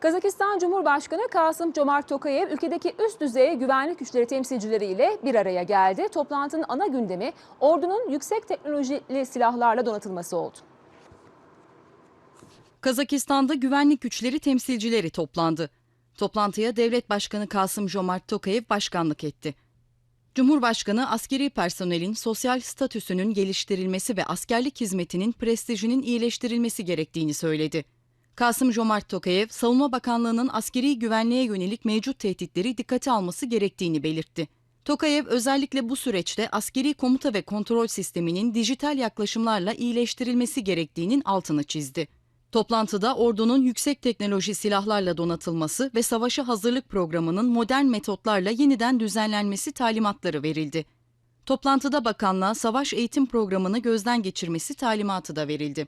Kazakistan Cumhurbaşkanı Kasım Comart Tokayev ülkedeki üst düzey güvenlik güçleri temsilcileriyle bir araya geldi. Toplantının ana gündemi ordunun yüksek teknolojili silahlarla donatılması oldu. Kazakistan'da güvenlik güçleri temsilcileri toplandı. Toplantıya Devlet Başkanı Kasım Jomart Tokayev başkanlık etti. Cumhurbaşkanı askeri personelin sosyal statüsünün geliştirilmesi ve askerlik hizmetinin prestijinin iyileştirilmesi gerektiğini söyledi. Kasım Jomart Tokayev, Savunma Bakanlığı'nın askeri güvenliğe yönelik mevcut tehditleri dikkate alması gerektiğini belirtti. Tokayev özellikle bu süreçte askeri komuta ve kontrol sisteminin dijital yaklaşımlarla iyileştirilmesi gerektiğinin altını çizdi. Toplantıda ordunun yüksek teknoloji silahlarla donatılması ve savaşa hazırlık programının modern metotlarla yeniden düzenlenmesi talimatları verildi. Toplantıda bakanlığa savaş eğitim programını gözden geçirmesi talimatı da verildi.